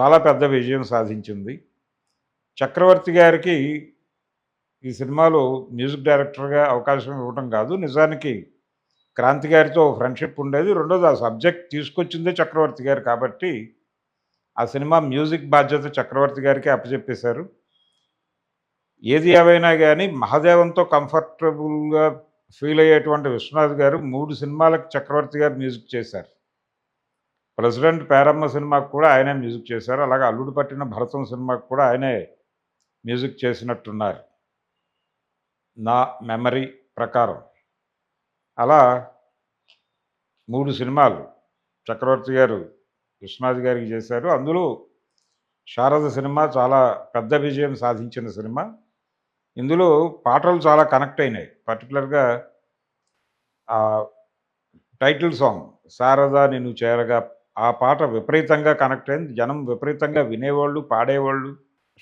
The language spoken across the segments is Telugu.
చాలా పెద్ద విజయం సాధించింది. చక్రవర్తి గారికి ఈ సినిమాలో మ్యూజిక్ డైరెక్టర్గా అవకాశం ఇవ్వటం కాదు. నిజానికి క్రాంతి గారితో ఫ్రెండ్షిప్ ఉండేది. రెండోది ఆ సబ్జెక్ట్ తీసుకొచ్చిందే చక్రవర్తి గారు కాబట్టి ఆ సినిమా మ్యూజిక్ బాధ్యత చక్రవర్తి గారికి అప్పచెప్పేశారు. ఏది ఏవైనా కానీ మహాదేవంతో కంఫర్టబుల్గా ఫీల్ అయ్యేటువంటి విశ్వనాథ్ గారు మూడు సినిమాలకు చక్రవర్తి గారు మ్యూజిక్ చేశారు. ప్రెసిడెంట్ పేరమ్మ సినిమాకు కూడా ఆయనే మ్యూజిక్ చేశారు. అలాగే అల్లుడు పట్టిన భరతం సినిమాకు కూడా ఆయనే మ్యూజిక్ చేసినట్టున్నారు. నా మెమరీ ప్రకారం. అలా మూడు సినిమాలు చక్రవర్తి గారు విశ్వనాథ్ గారికి చేశారు. అందులో శారద సినిమా చాలా పెద్ద విజయం సాధించిన సినిమా. ఇందులో పాటలు చాలా కనెక్ట్ అయినాయి. పర్టికులర్గా టైటిల్ సాంగ్ శారద నిన్ను చేరగా ఆ పాట విపరీతంగా కనెక్ట్ అయింది. జనం విపరీతంగా వినేవాళ్ళు పాడేవాళ్ళు.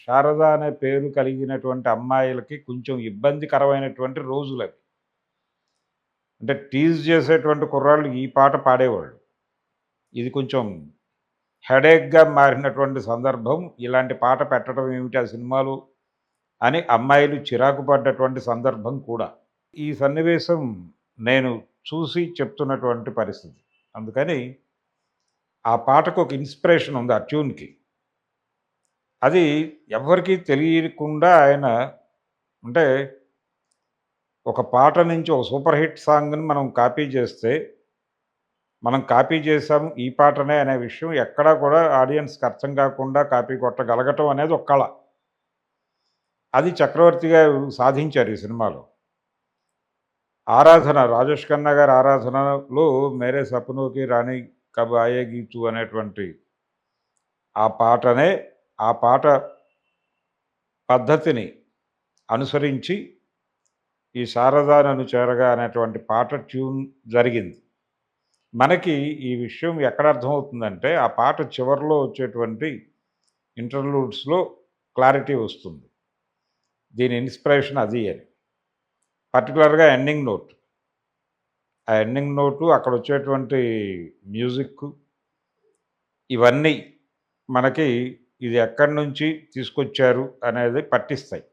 శారద అనే పేరు కలిగినటువంటి అమ్మాయిలకి కొంచెం ఇబ్బందికరమైనటువంటి రోజులు అవి. అంటే టీజ్ చేసేటువంటి కుర్రాళ్ళు ఈ పాట పాడేవాళ్ళు. ఇది కొంచెం హెడేక్గా మారినటువంటి సందర్భం. ఇలాంటి పాట పెట్టడం ఏమిటి? ఆ సినిమాలు అని అమ్మాయిలు చిరాకు పడ్డటువంటి సందర్భం కూడా. ఈ సన్నివేశం నేను చూసి చెప్తున్నటువంటి పరిస్థితి. అందుకని ఆ పాటకు ఒక ఇన్స్పిరేషన్ ఉంది ఆ ట్యూన్కి. అది ఎవరికీ తెలియకుండా ఆయన అంటే ఒక పాట నుంచి ఒక సూపర్ హిట్ సాంగ్ని మనం కాపీ చేస్తే మనం కాపీ చేసాము ఈ పాటనే అనే విషయం ఎక్కడా కూడా ఆడియన్స్కి అర్థం కాకుండా కాపీ కొట్టగలగటం అనేది ఒక కళ. అది చక్రవర్తిగా సాధించారు ఈ సినిమాలో. ఆరాధన రాజేష్ ఖన్నా గారి ఆరాధనలో మేరే సపనోకి రాణి కబ్ ఆయే గీతు అనేటువంటి ఆ పాటనే ఆ పాట పద్ధతిని అనుసరించి ఈ శారదా నన్ను చేరగా అనేటువంటి పాట ట్యూన్ జరిగింది. మనకి ఈ విషయం ఎక్కడ అర్థమవుతుందంటే ఆ పాట చివరిలో వచ్చేటువంటి ఇంటర్లూడ్స్లో క్లారిటీ వస్తుంది. దీని ఇన్స్పిరేషన్ అది అని. పర్టికులర్గా ఎండింగ్ నోట్. ఆ ఎండింగ్ నోటు అక్కడ వచ్చేటువంటి మ్యూజిక్ ఇవన్నీ మనకి ఇది ఎక్కడి నుంచి తీసుకొచ్చారు అనేది పట్టిస్తాయి.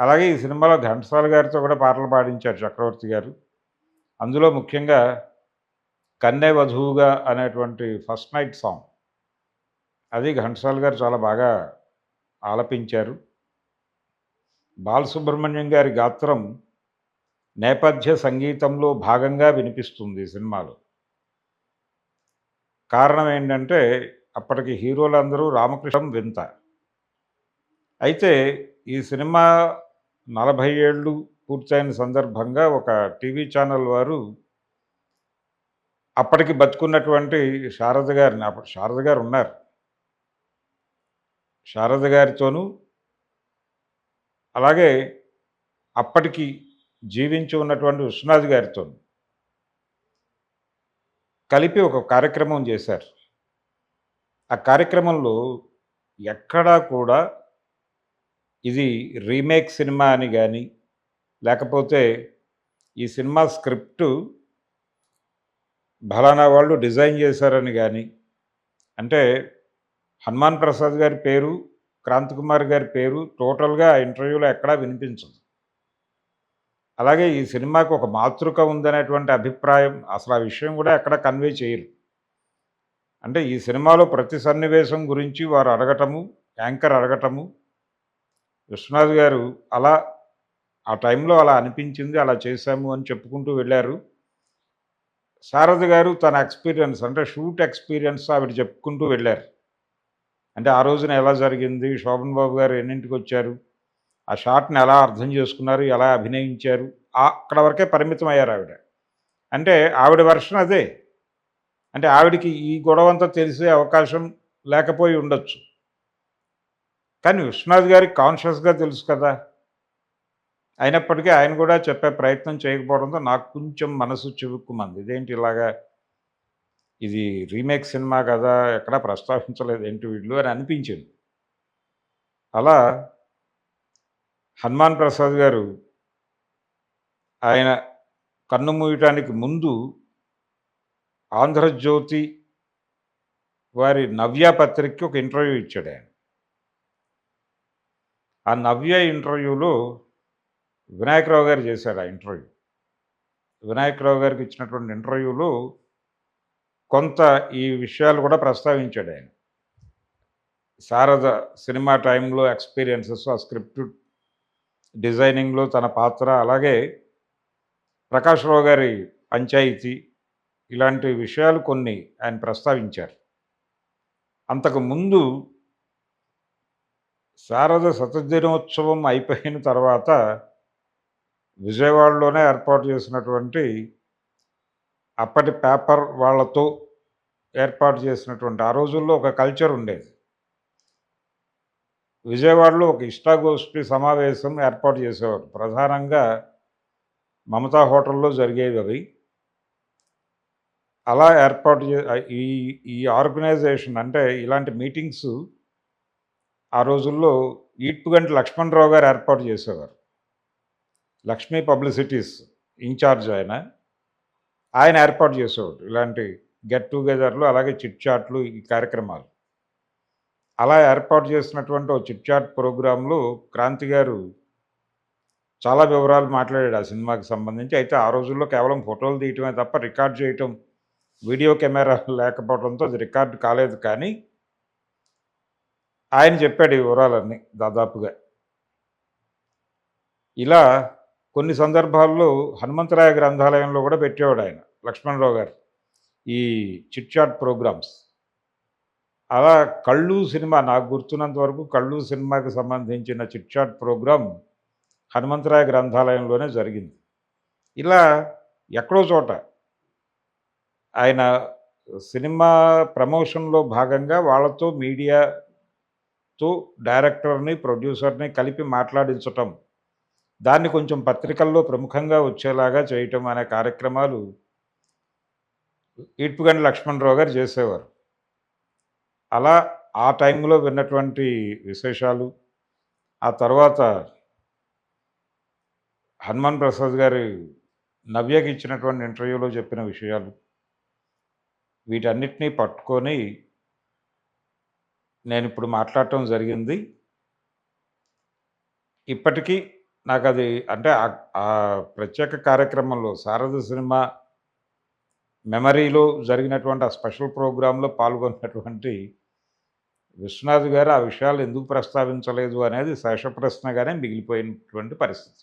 అలాగే ఈ సినిమాలో ఘంటసాల గారితో కూడా పాటలు పాడించారు చక్రవర్తి గారు. అందులో ముఖ్యంగా కన్నె వధువుగా అనేటువంటి ఫస్ట్ నైట్ సాంగ్. అది ఘంటసాల గారు చాలా బాగా ఆలపించారు. బాలసుబ్రహ్మణ్యం గారి గాత్రం నేపథ్య సంగీతంలో భాగంగా వినిపిస్తుంది సినిమాలో. కారణం ఏంటంటే అప్పటికి హీరోలందరూ రామకృష్ణం వింత. అయితే ఈ సినిమా నలభై ఏళ్ళు పూర్తయిన సందర్భంగా ఒక టీవీ ఛానల్ వారు అప్పటికి బతుకున్నటువంటి శారద గారిని అప్పుడు శారద గారు ఉన్నారు. శారద గారితోనూ అలాగే అప్పటికి జీవించి ఉన్నటువంటి విశ్వనాథ్ గారితో కలిపి ఒక కార్యక్రమం చేశారు. ఆ కార్యక్రమంలో ఎక్కడా కూడా ఇది రీమేక్ సినిమా అని కానీ లేకపోతే ఈ సినిమా స్క్రిప్టు బలానా వాళ్ళు డిజైన్ చేశారని కానీ అంటే హనుమాన్ ప్రసాద్ గారి పేరు క్రాంతి కుమార్ గారి పేరు టోటల్గా ఇంటర్వ్యూలో ఎక్కడా వినిపించదు. అలాగే ఈ సినిమాకి ఒక మాతృక ఉందనేటువంటి అభిప్రాయం అసలు ఆ విషయం కూడా ఎక్కడ కన్వే చేయరు. అంటే ఈ సినిమాలో ప్రతి సన్నివేశం గురించి వారు అడగటము యాంకర్ అడగటము విశ్వనాథ్ గారు అలా ఆ టైంలో అలా అనిపించింది అలా చేశాము అని చెప్పుకుంటూ వెళ్ళారు. శారద గారు తన ఎక్స్పీరియన్స్ అంటే షూట్ ఎక్స్పీరియన్స్ ఆవిడ చెప్పుకుంటూ వెళ్ళారు. అంటే ఆ రోజున ఎలా జరిగింది శోభన్ బాబు గారు ఎన్నింటికి వచ్చారు ఆ షాట్ని ఎలా అర్థం చేసుకున్నారు ఎలా అభినయించారు అక్కడ వరకే పరిమితం అయ్యారు ఆవిడ. అంటే ఆవిడ వర్షన్ అదే. అంటే ఆవిడికి ఈ గొడవ అంతా తెలిసే అవకాశం లేకపోయి ఉండొచ్చు. కానీ విశ్వనాథ్ గారికి కాన్షియస్గా తెలుసు కదా. అయినప్పటికీ ఆయన కూడా చెప్పే ప్రయత్నం చేయకపోవడంతో నాకు కొంచెం మనసు చివుక్కుమంది. ఇదేంటి ఇలాగా? ఇది రీమేక్ సినిమా కదా ఎక్కడా ప్రస్తావించలేదు ఏంటి వీళ్ళు అని అనిపించింది. అలా హనుమాన్ ప్రసాద్ గారు ఆయన కన్ను మూయటానికి ముందు ఆంధ్రజ్యోతి వారి నవ్య పత్రికకి ఒక ఇంటర్వ్యూ ఇచ్చాడు ఆయన. ఆ నవ్య ఇంటర్వ్యూలో వినాయకరావు గారు చేశారు ఆ ఇంటర్వ్యూ. వినాయకరావు గారికి ఇచ్చినటువంటి ఇంటర్వ్యూలో కొంత ఈ విషయాలు కూడా ప్రస్తావించాడు ఆయన. శారద సినిమా టైంలో ఎక్స్పీరియన్సెస్ ఆ స్క్రిప్ట్ డిజైనింగ్లో తన పాత్ర అలాగే ప్రకాష్ రావు గారి పంచాయతీ ఇలాంటి విషయాలు కొన్ని ఆయన ప్రస్తావించారు. అంతకు ముందు శారద శతదినోత్సవం అయిపోయిన తర్వాత విజయవాడలోనే ఏర్పాటు చేసినటువంటి అప్పటి పేపర్ వాళ్ళతో ఏర్పాటు చేసినటువంటి ఆ రోజుల్లో ఒక కల్చర్ ఉండేది. విజయవాడలో ఒక ఇష్టాగోష్ఠి సమావేశం ఏర్పాటు చేసేవారు. ప్రధానంగా మమతా హోటల్లో జరిగేవి అవి. అలా ఏర్పాటు చే ఈ ఈ ఆర్గనైజేషన్ అంటే ఇలాంటి మీటింగ్స్ ఆ రోజుల్లో ఈట్పుగంటి లక్ష్మణరావు గారు ఏర్పాటు చేసేవారు. లక్ష్మీ పబ్లిసిటీస్ ఇన్ఛార్జ్ ఆయన. ఆయన ఏర్పాటు చేసేవాడు ఇలాంటి గెట్ టుగెదర్లు అలాగే చిట్ చాట్లు ఈ కార్యక్రమాలు. అలా ఏర్పాటు చేసినటువంటి ఓ చిట్ చాట్ ప్రోగ్రాంలో క్రాంతి గారు చాలా వివరాలు మాట్లాడాడు ఆ సినిమాకి సంబంధించి. అయితే ఆ రోజుల్లో కేవలం ఫోటోలు తీయటమే తప్ప రికార్డ్ చేయటం వీడియో కెమెరా లేకపోవడంతో అది రికార్డ్ కాలేదు. కానీ ఆయన చెప్పాడు ఈ వివరాలన్నీ దాదాపుగా. ఇలా కొన్ని సందర్భాల్లో హనుమంతరాయ గ్రంథాలయంలో కూడా పెట్టేవాడు ఆయన లక్ష్మణరావు గారు ఈ చిట్చాట్ ప్రోగ్రామ్స్. అలా కళ్ళు సినిమా నాకు గుర్తున్నంత వరకు కళ్ళు సినిమాకి సంబంధించిన చిట్ చాట్ ప్రోగ్రాం హనుమంతరాయ గ్రంథాలయంలోనే జరిగింది. ఇలా ఎక్కడో చోట ఆయన సినిమా ప్రమోషన్లో భాగంగా వాళ్ళతో మీడియాతో డైరెక్టర్ని ప్రొడ్యూసర్ని కలిపి మాట్లాడించటం దాన్ని కొంచెం పత్రికల్లో ప్రముఖంగా వచ్చేలాగా చేయటం అనే కార్యక్రమాలు ఈడ్పుగండి లక్ష్మణరావు గారు చేసేవారు. అలా ఆ టైంలో విన్నటువంటి విశేషాలు ఆ తర్వాత హనుమాన్ ప్రసాద్ గారి నవ్యకి ఇచ్చినటువంటి ఇంటర్వ్యూలో చెప్పిన విషయాలు వీటన్నిటినీ పట్టుకొని నేను ఇప్పుడు మాట్లాడటం జరిగింది. ఇప్పటికీ నాకు అది అంటే ఆ- ఆ ప్రత్యేక కార్యక్రమంలో శారద సినిమా మెమరీలో జరిగినటువంటి ఆ స్పెషల్ ప్రోగ్రాంలో పాల్గొన్నటువంటి విశ్వనాథ్ గారు ఆ విషయాలు ఎందుకు ప్రస్తావించలేదు అనేది శేష ప్రశ్నగానే మిగిలిపోయినటువంటి పరిస్థితి.